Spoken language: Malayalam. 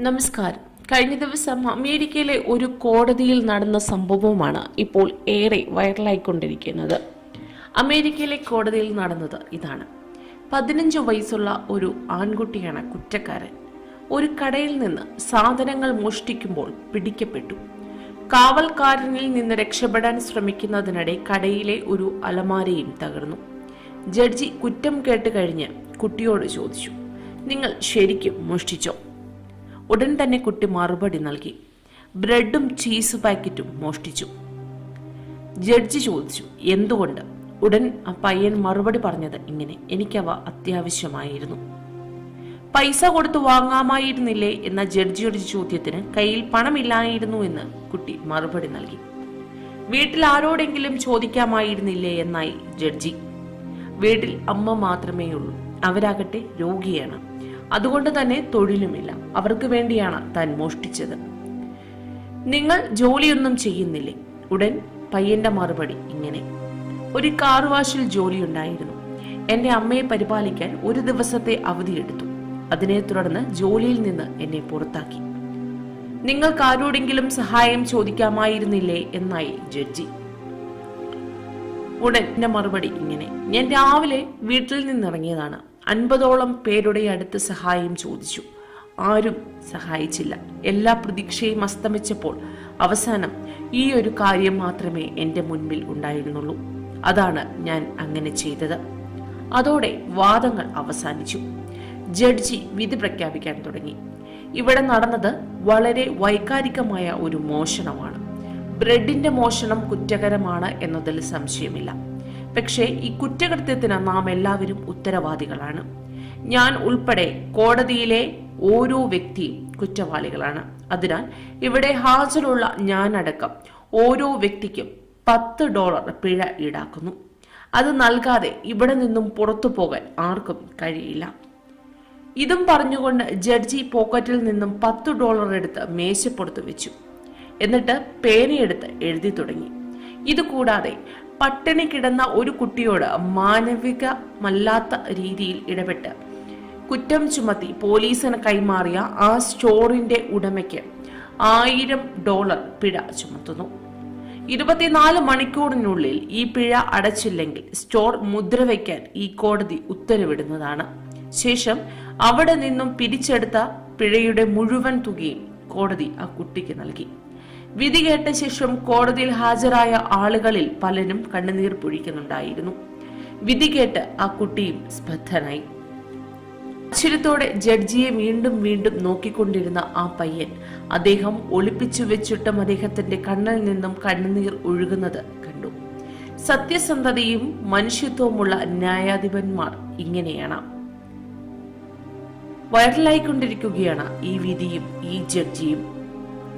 നമസ്കാരം. കഴിഞ്ഞ ദിവസം അമേരിക്കയിലെ ഒരു കോടതിയിൽ നടന്ന സംഭവമാണ് ഇപ്പോൾ ഏറെ വൈറലായിക്കൊണ്ടിരിക്കുന്നത്. അമേരിക്കയിലെ കോടതിയിൽ നടന്നത് ഇതാണ്. പതിനഞ്ച് വയസ്സുള്ള ഒരു ആൺകുട്ടിയാണ് കുറ്റക്കാരൻ. ഒരു കടയിൽ നിന്ന് സാധനങ്ങൾ മോഷ്ടിക്കുമ്പോൾ പിടിക്കപ്പെട്ടു. കാവൽക്കാരനിൽ നിന്ന് രക്ഷപ്പെടാൻ ശ്രമിക്കുന്നതിനിടെ കടയിലെ ഒരു അലമാരയും തകർന്നു. ജഡ്ജി കുറ്റം കേട്ട് കഴിഞ്ഞ് കുട്ടിയോട് ചോദിച്ചു നിങ്ങൾ ശരിക്കും മോഷ്ടിച്ചോ? ഉടൻ തന്നെ കുട്ടി മറുപടി നൽകി. ബ്രെഡും ചീസ് പാക്കറ്റും മോഷ്ടിച്ചു. ജഡ്ജി ചോദിച്ചു എന്തുകൊണ്ട്? ഉടൻ ആ പയ്യൻ മറുപടി പറഞ്ഞത് ഇങ്ങനെ എനിക്കവ അത്യാവശ്യമായിരുന്നു. പൈസ കൊടുത്തു വാങ്ങാമായിരുന്നില്ലേ? എന്ന ജഡ്ജിയുടെ ചോദ്യത്തിന് കയ്യിൽ പണമില്ലായിരുന്നു എന്ന് കുട്ടി മറുപടി നൽകി. വീട്ടിൽ ആരോടെങ്കിലും ചോദിക്കാമായിരുന്നില്ലേ? എന്നായി ജഡ്ജി. വീട്ടിൽ അമ്മ മാത്രമേ ഉള്ളൂ അവരാകട്ടെ രോഗിയാണ്. അതുകൊണ്ട് തന്നെ തൊഴിലുമില്ല. അവർക്ക് വേണ്ടിയാണ് താൻ മോഷ്ടിച്ചത്. നിങ്ങൾ ജോലിയൊന്നും ചെയ്യുന്നില്ലേ? ഉടൻ പയ്യന്റെ മറുപടി ഇങ്ങനെ. ഒരു കാർ വാഷിൽ ജോലിയുണ്ടായിരുന്നു. എന്റെ അമ്മയെ പരിപാലിക്കാൻ ഒരു ദിവസത്തെ അവധിയെടുത്തു. അതിനെ തുടർന്ന് ജോലിയിൽ നിന്ന് എന്നെ പുറത്താക്കി. നിങ്ങൾക്ക് ആരോടെങ്കിലും സഹായം ചോദിക്കാമായിരുന്നില്ലേ? എന്നായി ജഡ്ജി. ഉടൻ എന്റെ മറുപടി ഇങ്ങനെ. ഞാൻ രാവിലെ വീട്ടിൽ നിന്നിറങ്ങിയതാണ്. അൻപതോളം പേരുടെ അടുത്ത് സഹായം ചോദിച്ചു. ആരും സഹായിച്ചില്ല. എല്ലാ പ്രതീക്ഷയും അസ്തമിച്ചപ്പോൾ അവസാനം ഈ ഒരു കാര്യം മാത്രമേ എന്റെ മുൻപിൽ ഉണ്ടായിരുന്നുള്ളൂ. അതാണ് ഞാൻ അങ്ങനെ ചെയ്തത്. അതോടെ വാദങ്ങൾ അവസാനിച്ചു. ജഡ്ജി വിധി പ്രഖ്യാപിക്കാൻ തുടങ്ങി. ഇവിടെ നടന്നത് വളരെ വൈകാരികമായ ഒരു മോഷണമാണ്. ബ്രെഡിന്റെ മോഷണം കുറ്റകരമാണ് എന്നതിൽ സംശയമില്ല. പക്ഷേ ഈ കുറ്റകൃത്യത്തിന് നാം എല്ലാവരും ഉത്തരവാദികളാണ്. ഞാൻ ഉൾപ്പെടെ കോടതിയിലെ ഓരോ വ്യക്തിയും കുറ്റവാളികളാണ്. അതിനാൽ ഇവിടെ ഹാജരുള്ള ഞാനടക്കം ഓരോ വ്യക്തിക്കും പത്ത് ഡോളർ പിഴ ഈടാക്കുന്നു. അത് നൽകാതെ ഇവിടെ നിന്നും പുറത്തു പോകാൻ ആർക്കും കഴിയില്ല. ഇതും പറഞ്ഞുകൊണ്ട് ജഡ്ജി പോക്കറ്റിൽ നിന്നും പത്ത് ഡോളർ എടുത്ത് മേശപ്പുറത്ത് വെച്ചു. എന്നിട്ട് പേനയെടുത്ത് എഴുതി തുടങ്ങി. ഇതുകൂടാതെ പട്ടിണി കിടന്ന ഒരു കുട്ടിയോട് മാനവികമല്ലാത്ത രീതിയിൽ ഇടപെട്ട്. കുറ്റം ചുമത്തി പോലീസിന് കൈമാറിയ ആ സ്റ്റോറിന്റെ ഉടമയ്ക്ക് ആയിരം ഡോളർ പിഴ ചുമത്തുന്നു. ഇരുപത്തിനാല് മണിക്കൂറിനുള്ളിൽ ഈ പിഴ അടച്ചില്ലെങ്കിൽ സ്റ്റോർ മുദ്രവയ്ക്കാൻ ഈ കോടതി ഉത്തരവിടുന്നതാണ്. ശേഷം അവിടെ നിന്നും പിരിച്ചെടുത്ത പിഴയുടെ മുഴുവൻ തുകയും കോടതി ആ കുട്ടിക്ക് നൽകി. വിധി കേട്ട ശേഷം കോടതിയിൽ ഹാജരായ ആളുകളിൽ പലരും കണ്ണുനീർ പൊഴിക്കുന്നുണ്ടായിരുന്നു. വിധി കേട്ട് ആ കുട്ടിയും സ്പദ്ധനായി. ആശ്ചര്യത്തോടെ ജഡ്ജിയെ വീണ്ടും വീണ്ടും നോക്കിക്കൊണ്ടിരുന്ന ആ പയ്യൻ അദ്ദേഹം ഒളിപ്പിച്ചു വെച്ചിട്ടും അദ്ദേഹത്തിന്റെ കണ്ണിൽ നിന്നും കണ്ണുനീർ ഒഴുകുന്നത് കണ്ടു. സത്യസന്ധതയും മനുഷ്യത്വവുമുള്ള ന്യായാധിപന്മാർ ഇങ്ങനെയാണ്. വൈറലായിക്കൊണ്ടിരിക്കുകയാണ് ഈ വിധിയും ഈ ജഡ്ജിയും.